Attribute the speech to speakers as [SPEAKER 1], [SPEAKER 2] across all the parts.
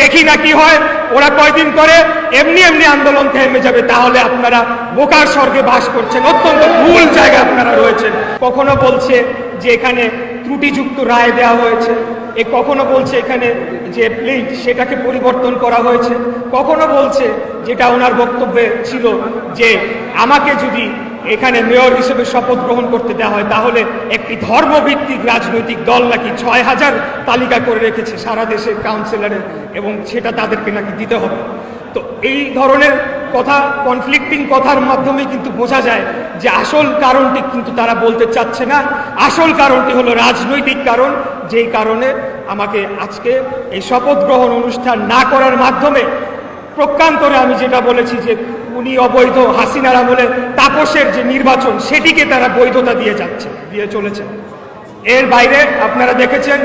[SPEAKER 1] দেখি না কি হয়, ওরা কয়দিন করে এমনি এমনি আন্দোলন থেমে যাবে। তাহলে আপনারা বোকার স্বর্গে বাস করছেন, অত্যন্ত ভুল জায়গায় আপনারা রয়েছেন। কখনো বলছে যে এখানে ত্রুটিযুক্ত রায় দেওয়া হয়েছে, এ কখনো বলছে এখানে যে প্লেট সেটাকে পরিবর্তন করা হয়েছে, কখনো বলছে যেটা ওনার বক্তব্যে ছিল যে আমাকে যদি এখানে মেয়র হিসেবে শপথ গ্রহণ করতে দেওয়া হয়, তাহলে একটি ধর্মভিত্তিক রাজনৈতিক দল নাকি ছয় হাজার তালিকা করে রেখেছে সারা দেশের কাউন্সিলরের এবং সেটা তাদেরকে নাকি দিতে হবে? তো এই ধরনের কথা কনফ্লিক্টিং কথার মাধ্যমে কিন্তু বোঝা যায় যে আসল কারণটি কিন্তু তারা বলতে চাচ্ছে না। আসল কারণটি হলো রাজনৈতিক কারণ, যেই কারণে আমাকে আজকে এই শপথ গ্রহণ অনুষ্ঠান না করার মাধ্যমে প্রকান্তরে আমি যেটা বলেছি যে উনি অবৈধ হাসিনার আমলে তাপসের যে নির্বাচন, সেটিকে তারা বৈধতা দিয়ে যাচ্ছে, দিয়ে চলেছে। এর বাইরে আপনারা দেখেছেন,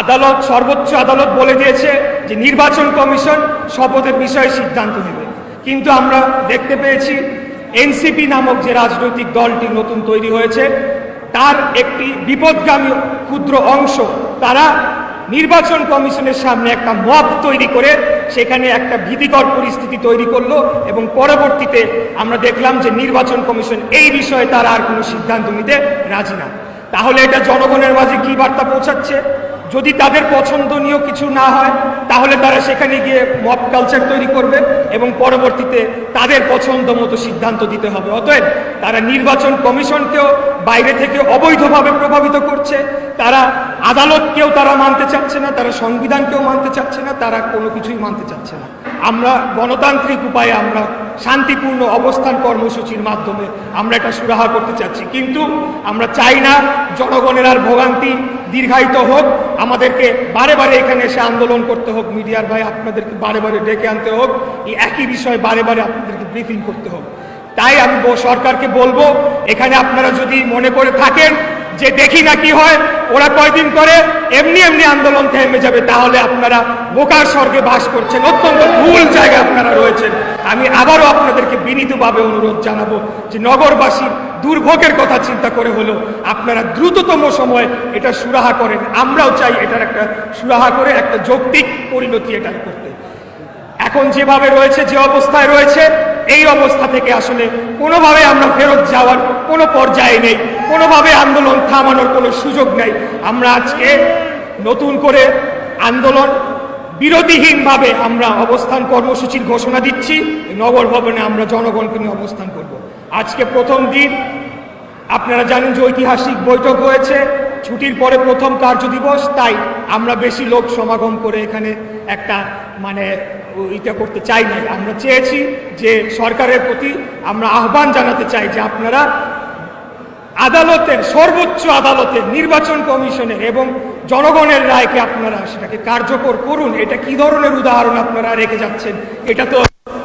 [SPEAKER 1] আদালত, সর্বোচ্চ আদালত বলে দিয়েছে যে নির্বাচন কমিশন শপথের বিষয়ে সিদ্ধান্ত নেবে। কিন্তু আমরা দেখতে পেয়েছি, এনসিপি নামক যে রাজনৈতিক দলটি নতুন তৈরি হয়েছে, তার একটি বিপদগামী ক্ষুদ্র অংশ, তারা নির্বাচন কমিশনের সামনে একটা মব তৈরি করে সেখানে একটা ভীতিকর পরিস্থিতি তৈরি করল এবং পরবর্তীতে আমরা দেখলাম যে নির্বাচন কমিশন এই বিষয়ে তারা আর কোনো সিদ্ধান্ত নিতে রাজি না। তাহলে এটা জনগণের মাঝে কি বার্তা পৌঁছাচ্ছে? যদি তাদের পছন্দনীয় কিছু না হয়, তাহলে তারা সেখানে গিয়ে মব কালচার তৈরি করবে এবং পরবর্তীতে তাদের পছন্দ মতো সিদ্ধান্ত দিতে হবে। অতএব তারা নির্বাচন কমিশনকেও বাইরে থেকে অবৈধভাবে প্রভাবিত করছে। তারা আদালতকেও তারা মানতে চাচ্ছে না, তারা সংবিধানকেও মানতে চাচ্ছে না, তারা কোনো কিছুই মানতে চাচ্ছে না। আমরা গণতান্ত্রিক উপায়ে আমরা শান্তিপূর্ণ অবস্থান কর্মসূচির মাধ্যমে আমরা এটা সুরাহা করতে চাচ্ছি। কিন্তু আমরা চাই না জনগণের আর ভোগান্তি দীর্ঘায়িত হোক, আমাদেরকে বারে বারে এখানে এসে আন্দোলন করতে হোক, মিডিয়ার ভাই আপনাদেরকে বারে বারে ডেকে আনতে হোক, এই একই বিষয়ে বারে বারে আপনাদেরকে ব্রিফিং করতে হোক। তাই আমি সরকারকে বলব, এখানে আপনারা যদি মনে করে থাকেন যে দেখি না কি হয়, ওরা কয়দিন করে এমনি এমনি আন্দোলন থেমে যাবে, তাহলে আপনারা বোকার স্বর্গে বাস করছেন, অত্যন্ত ভুল জায়গায় আপনারা রয়েছেন। আমি আবারও আপনাদেরকে বিনীতভাবে অনুরোধ জানাব যে নগরবাসীর দুর্ভোগের কথা চিন্তা করে হলো আপনারা দ্রুততম সময়ে এটা সুরাহা করেন। আমরাও চাই এটার একটা সুরাহা করে একটা যৌক্তিক পরিণতি এটা করতে। এখন যেভাবে রয়েছে, যে অবস্থায় রয়েছে, এই অবস্থা থেকে আসলে কোনোভাবে আমরা ফেরত যাওয়ার কোনো পর্যায়ে নেই। কোনোভাবে আন্দোলন থামানোর কোনো সুযোগ নেই। আমরা আজকে নতুন করে আন্দোলন বিরতিহীনভাবে আমরা অবস্থান কর্মসূচির ঘোষণা দিচ্ছি, নগর ভবনে আমরা জনগণকে নিয়ে অবস্থান করব। আজকে প্রথম দিন, আপনারা জানেন যে ঐতিহাসিক বৈঠক হয়েছে, ছুটির পরে প্রথম কার্য দিবস, তাই আমরা বেশি লোক সমাগম করে এখানে একটা মানে ইটা করতে চাই না আমরা চেয়েছি যে সরকারের প্রতি আমরা আহ্বান জানাতে চাই যে আপনারা আদালতের, সর্বোচ্চ আদালতের নির্বাচন কমিশনের এবং জনগণের রায়কে আপনারা সেটাকে কার্যকর করুন। এটা কি ধরনের উদাহরণ আপনারা রেখে যাচ্ছেন? এটা তো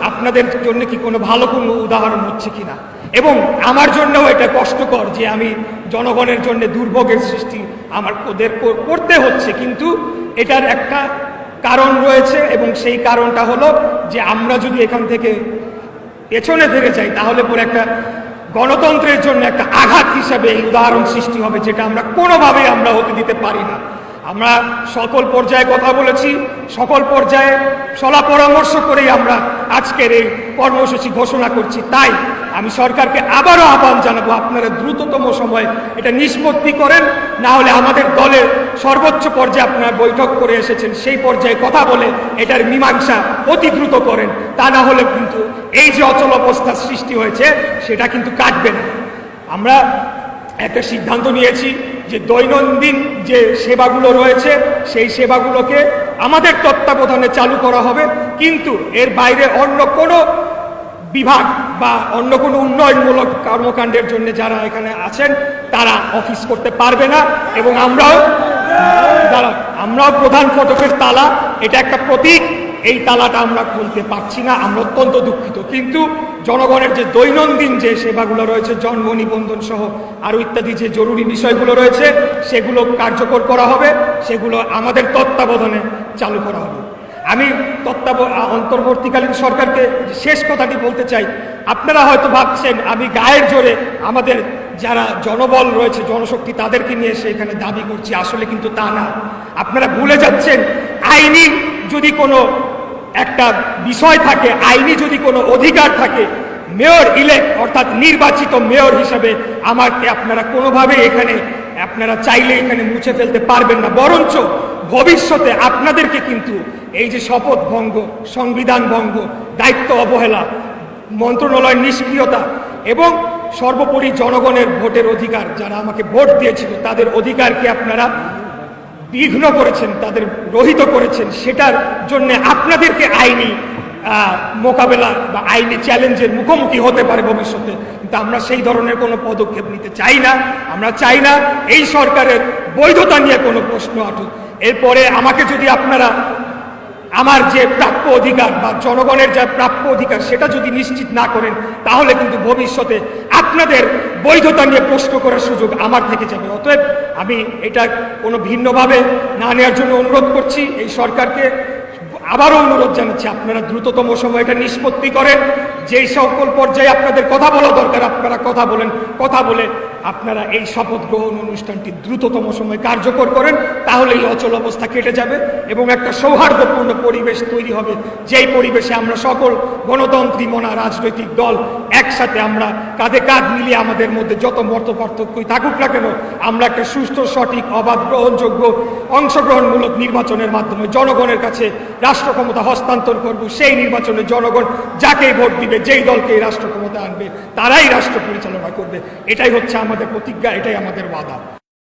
[SPEAKER 1] আপনাদের জন্য কি কোনো ভালো কোনো উদাহরণ হচ্ছে কিনা? এবং আমার জন্যও এটা কষ্টকর যে আমি জনগণের জন্য দুর্ভোগের সৃষ্টি আমার ওদের করতে হচ্ছে। কিন্তু এটার একটা কারণ রয়েছে এবং সেই কারণটা হলো যে আমরা যদি এখান থেকে পেছনে ফিরে যাই, তাহলে পরে একটা গণতন্ত্রের জন্য একটা আঘাত হিসেবে এই উদাহরণ সৃষ্টি হবে, যেটা আমরা কোনোভাবেই আমরা হতে দিতে পারি না। আমরা সকল পর্যায়ে কথা বলেছি, সকল পর্যায়ে সলা পরামর্শ করেই আমরা আজকের এই কর্মসূচি ঘোষণা করছি। তাই আমি সরকারকে আবারও আহ্বান জানাব, আপনারা দ্রুততম সময় এটা নিষ্পত্তি করেন, না হলে আমাদের দলের সর্বোচ্চ পর্যায়ে আপনারা বৈঠক করে এসেছেন, সেই পর্যায়ে কথা বলে এটার মীমাংসা অতি দ্রুত করেন। তা না হলে কিন্তু এই যে অচল অবস্থার সৃষ্টি হয়েছে, সেটা কিন্তু কাটবে না। আমরা একটা সিদ্ধান্ত নিয়েছি যে দৈনন্দিন যে সেবাগুলো রয়েছে, সেই সেবাগুলোকে আমাদের তত্ত্বাবধানে চালু করা হবে, কিন্তু এর বাইরে অন্য কোনো বিভাগ বা অন্য কোনো উন্নয়নমূলক কর্মকাণ্ডের জন্য যারা এখানে আছেন, তারা অফিস করতে পারবে না। এবং আমরাও আমরাও প্রধান ফটকের তালা, এটা একটা প্রতীক। এই তালাটা আমরা খুলতে পারছি না, আমরা অত্যন্ত দুঃখিত। কিন্তু জনগণের যে দৈনন্দিন যে সেবাগুলো রয়েছে, জন্ম, নিবন্ধন সহ আরও ইত্যাদি যে জরুরি বিষয়গুলো রয়েছে, সেগুলো কার্যকর করা হবে। সেগুলো আমাদের তত্ত্বাবধানে চালু করা হবে। আমি তত্ত্বাব অন্তর্বর্তীকালীন সরকারকে শেষ কথাটি বলতে চাই। আপনারা হয়তো ভাবছেন, আমি গায়ের জোরে আমাদের যারা জনবল রয়েছে, জনশক্তি তাদেরকে নিয়ে এসে এখানে দাবি করছি। আসলে কিন্তু তা না। আপনারা ভুলে যাচ্ছেন, আইনি যদি কোনো একটা বিষয় থাকে, আইনি যদি কোনো অধিকার থাকে, মেয়র ইলেক্ট অর্থাৎ নির্বাচিত মেয়র হিসাবে আমাকে আপনারা কোনোভাবে এখানে, আপনারা চাইলে এখানে মুছে ফেলতে পারবেন না। বরঞ্চ ভবিষ্যতে আপনাদেরকে কিন্তু এই যে শপথ ভঙ্গ, সংবিধান ভঙ্গ, দায়িত্ব অবহেলা মন্ত্রণালয়ের নিষ্ক্রিয়তা এবং সর্বোপরি জনগণের ভোটের অধিকার, যারা আমাকে ভোট দিয়েছিল, তাদের অধিকারকে আপনারা বিঘ্ন করেছেন, তাদের রহিত করেছেন, সেটার জন্য আপনাদেরকে আইনি মোকাবেলা বা আইনি চ্যালেঞ্জের মুখোমুখি হতে পারে ভবিষ্যতে। কিন্তু আমরা সেই ধরনের কোনো পদক্ষেপ নিতে চাই না। আমরা চাই না এই সরকারের বৈধতা নিয়ে কোনো প্রশ্ন আটুক। এরপরে আমাকে যদি আপনারা আমার যে প্রাপ্য অধিকার বা জনগণের যা প্রাপ্য অধিকার সেটা যদি নিশ্চিত না করেন, তাহলে কিন্তু ভবিষ্যতে আপনাদের বৈধতা নিয়ে প্রশ্ন করার সুযোগ আমার থেকে যাবে। অতএব আমি এটা কোনো ভিন্নভাবে না নেওয়ার জন্য অনুরোধ করছি, এই সরকারকে আবারও অনুরোধ জানাচ্ছি, আপনারা দ্রুততম সময় এটা নিষ্পত্তি করেন। যেই সকল পর্যায়ে আপনাদের কথা বলা দরকার, আপনারা কথা বলেন, কথা বলে আপনারা এই শপথ গ্রহণ অনুষ্ঠানটি দ্রুততম সময় কার্যকর করেন তাহলে এই অচল অবস্থা কেটে যাবে এবং একটা সৌহার্দ্যপূর্ণ পরিবেশ তৈরি হবে, যেই পরিবেশে আমরা সকল গণতন্ত্রী, মনা রাজনৈতিক দল একসাথে আমরা কাঁধে কাঁধ মিলিয়ে আমাদের মধ্যে যত মত পার্থক্যই থাকুক না কেন, আমরা একটা সুস্থ সঠিক, অবাধ, গ্রহণযোগ্য, অংশগ্রহণমূলক নির্বাচনের মাধ্যমে জনগণের কাছে রাষ্ট্র ক্ষমতা হস্তান্তর করব, সেই নির্বাচনে জনগণ যাকেই ভোট দিবে, যেই দলকে রাষ্ট্র ক্ষমতা আনবে, তারাই রাষ্ট্র পরিচালনা করবে। এটাই হচ্ছে আমাদের প্রতিজ্ঞা এটাই আমাদের ওয়াদা।